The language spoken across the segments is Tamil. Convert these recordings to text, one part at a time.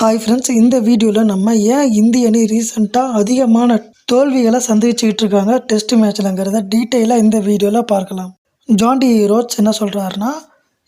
ஹாய் ஃப்ரெண்ட்ஸ் இந்த வீடியோவில் நம்ம ஏன் இந்திய அணி ரீசெண்டாக அதிகமான தோல்விகளை சந்திச்சுக்கிட்டு இருக்காங்க டெஸ்ட் மேட்ச்லங்கிறத டீட்டெயிலாக இந்த வீடியோவில் பார்க்கலாம். ஜான்டி ரோட்ஸ் என்ன சொல்கிறாருன்னா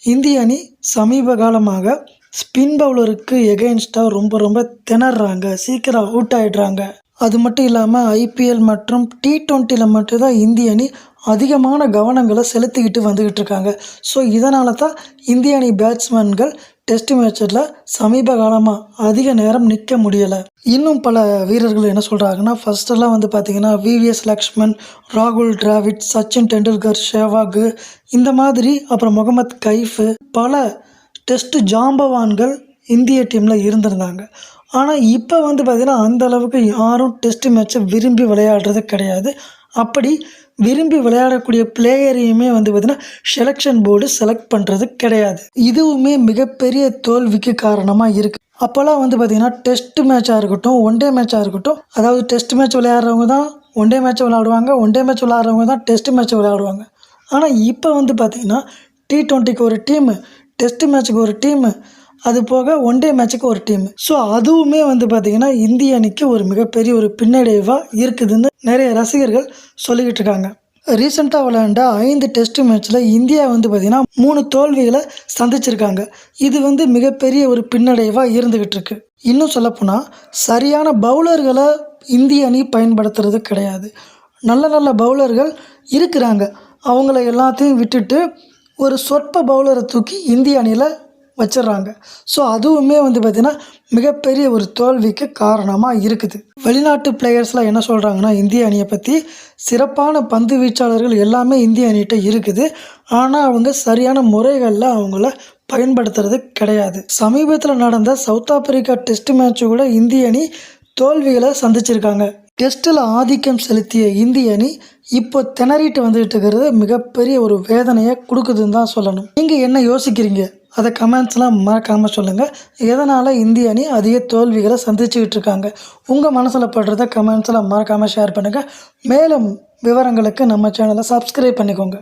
இந்திய அணி சமீப காலமாக ஸ்பின் பவுலருக்கு எகெயின்ஸ்டாக ரொம்ப ரொம்ப திணறாங்க சீக்கிரம் அவுட் ஆகிடுறாங்க அது மட்டும் இல்லாமல் ஐபிஎல் மற்றும் டி ட்வெண்ட்டியில் மட்டும்தான் இந்திய அணி அதிகமான கவனங்களை செலுத்திக்கிட்டு வந்துக்கிட்டு இருக்காங்க. ஸோ இதனால தான் இந்திய அணி பேட்ஸ்மேன்கள் டெஸ்ட் மேட்சில் சமீப காலமாக அதிக நேரம் நிற்க முடியலை. இன்னும் பல வீரர்கள் என்ன சொல்கிறாங்கன்னா ஃபஸ்ட்டெல்லாம் வந்து பார்த்திங்கன்னா விவிஎஸ் லக்ஷ்மன் ராகுல் டிராவிட் சச்சின் டெண்டுல்கர் ஷேவாகு இந்த மாதிரி அப்புறம் முகமது கைஃபு பல டெஸ்ட் ஜாம்பவான்கள் இந்திய டீமில் இருந்திருந்தாங்க. ஆனால் இப்போ வந்து பார்த்திங்கன்னா அந்த அளவுக்கு யாரும் டெஸ்ட் மேட்ச்சை விரும்பி விளையாடுறது கிடையாது. அப்படி விரும்பி விளையாடக்கூடிய பிளேயரையுமே வந்து பார்த்திங்கன்னா செலெக்ஷன் போர்டு செலக்ட் பண்ணுறது கிடையாது. இதுவுமே மிகப்பெரிய தோல்விக்கு காரணமாக இருக்குது அப்போல்லாம் வந்து பார்த்திங்கன்னா டெஸ்ட் மேட்சாக இருக்கட்டும் ஒன் டே மேட்சாக இருக்கட்டும் அதாவது டெஸ்ட் மேட்ச் விளையாடுறவங்க தான் ஒன் டே மேட்ச் விளையாடுவாங்க ஒன் டே மேட்ச் விளையாடுறவங்க தான் டெஸ்ட் மேட்ச் விளையாடுவாங்க. ஆனால் இப்போ வந்து பார்த்திங்கன்னா டி ட்வெண்ட்டிக்கு ஒரு டீமு டெஸ்ட் மேட்ச்சுக்கு ஒரு டீமு அது போக ஒன் டே மேட்ச்சுக்கு ஒரு டீம் ஸோ அதுவுமே வந்து பார்த்திங்கன்னா இந்திய அணிக்கு ஒரு மிகப்பெரிய ஒரு பின்னடைவாக இருக்குதுன்னு நிறைய ரசிகர்கள் சொல்லிக்கிட்டு இருக்காங்க. ரீசெண்டாக விளையாண்ட ஐந்து டெஸ்ட் மேட்ச்சில் இந்தியா வந்து பார்த்திங்கன்னா மூணு தோல்விகளை சந்திச்சிருக்காங்க. இது வந்து மிகப்பெரிய ஒரு பின்னடைவாக இருந்துக்கிட்டு இருக்கு. இன்னும் சொல்லப்போனால் சரியான பவுலர்களை இந்திய அணி பயன்படுத்துறது கிடையாது. நல்ல நல்ல பவுலர்கள் இருக்கிறாங்க. அவங்கள எல்லாத்தையும் விட்டுட்டு ஒரு சொற்ப பவுலரை தூக்கி இந்திய அணியில் வச்சிடுறாங்க. ஸோ அதுவுமே வந்து பார்த்திங்கன்னா மிகப்பெரிய ஒரு தோல்விக்கு காரணமாக இருக்குது. வெளிநாட்டு பிளேயர்ஸ்லாம் என்ன சொல்கிறாங்கன்னா இந்திய அணியை பற்றி சிறப்பான பந்து வீச்சாளர்கள் எல்லாமே இந்திய அணிகிட்ட இருக்குது. ஆனால் அவங்க சரியான முறைகளில் அவங்கள பயன்படுத்துறது கிடையாது. சமீபத்தில் நடந்த சவுத் ஆப்பிரிக்கா டெஸ்ட் மேட்ச்சு கூட இந்திய அணி தோல்விகளை சந்திச்சிருக்காங்க. டெஸ்ட்டில் ஆதிக்கம் செலுத்திய இந்திய அணி இப்போ திணறிட்டு வந்துகிட்டு இருக்கிறது மிகப்பெரிய ஒரு வேதனையை கொடுக்குதுன்னு தான் சொல்லணும். நீங்கள் என்ன யோசிக்கிறீங்க? அதை கமெண்ட்ஸ்லாம் மறக்காமல் சொல்லுங்கள் எதனால் இந்திய அணி அதிக தோல்விகளை சந்திச்சுக்கிட்டு இருக்காங்க? உங்கள் மனசில் படுறத கமெண்ட்ஸில் மறக்காமல் ஷேர் பண்ணுங்கள் மேலும் விவரங்களுக்கு நம்ம சேனலை சப்ஸ்கிரைப் பண்ணிக்கோங்க.